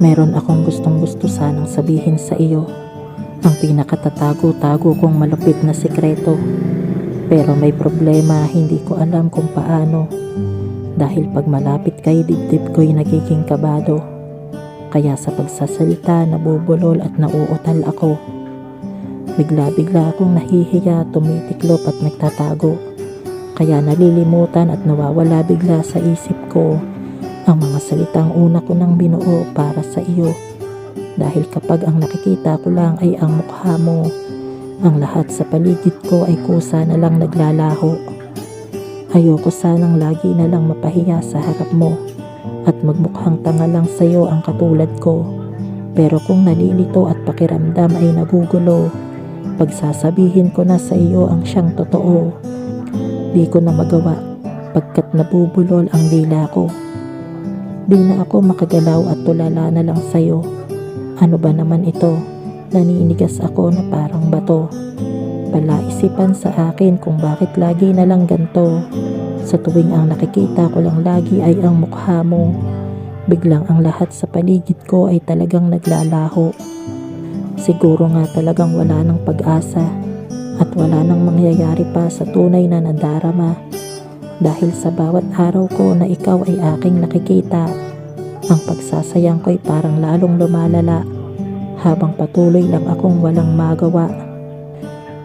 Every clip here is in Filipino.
Meron akong gustong gusto sanang sabihin sa iyo. Ang pinakatatago-tago kong malupit na sikreto. Pero may problema, hindi ko alam kung paano. Dahil pag malapit kay dibdib ko'y nagiging kabado. Kaya sa pagsasalita nabubulol at nauutal ako. Bigla-bigla akong nahihiya, tumitiklop at nagtatago. Kaya nalilimutan at nawawala bigla sa isip ko ang mga salitang una ko nang binuo para sa iyo. Dahil kapag ang nakikita ko lang ay ang mukha mo, ang lahat sa paligid ko ay kusa na lang naglalaho. Ayoko sanang lagi na lang mapahiya sa harap mo at magmukhang tanga lang sa iyo ang katulad ko. Pero kung nalilito at pakiramdam ay nagugulo, pagsasabihin ko na sa iyo ang siyang totoo. Di ko na magawa pagkat nabubulol ang dila ko. Di na ako makagalaw at tulala na lang sa iyo. Ano ba naman ito? Naninigas ako na parang bato. Palaisipan sa akin kung bakit lagi na lang ganto. Sa tuwing ang nakikita ko lang lagi ay ang mukha mo. Biglang ang lahat sa paligid ko ay talagang naglalaho. Siguro nga talagang wala ng pag-asa at wala nang mangyayari pa sa tunay na nadarama. Dahil sa bawat araw ko na ikaw ay aking nakikita, ang pagsasayang ko'y parang lalong lumalala habang patuloy lang akong walang magawa.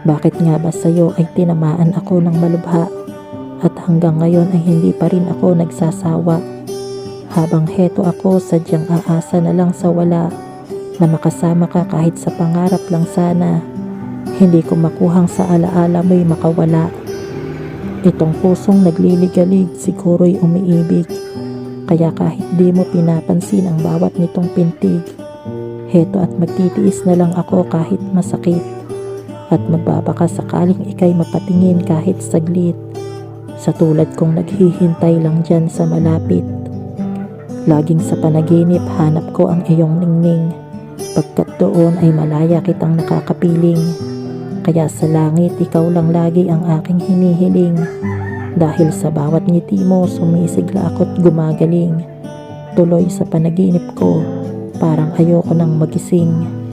Bakit nga ba sa'yo ay tinamaan ako ng malubha at hanggang ngayon ay hindi pa rin ako nagsasawa. Habang heto ako sadyang aasa na lang sa wala na makasama ka kahit sa pangarap lang sana. Hindi ko makuhang sa alaala mo'y makawala. Itong pusong nagliligalig siguro'y umiibig. Kaya kahit di mo pinapansin ang bawat nitong pintig, heto at magtitiis na lang ako kahit masakit. At magbabaka sakaling ikay mapatingin kahit saglit. Sa tulad kong naghihintay lang dyan sa malapit. Laging sa panaginip hanap ko ang iyong ningning. Pagkat doon ay malaya kitang nakakapiling. Kaya sa langit ikaw lang lagi ang aking hinihiling. Dahil sa bawat ngiti mo sumisigla ako't gumagaling. Tuloy sa panaginip ko, parang ayoko nang magising.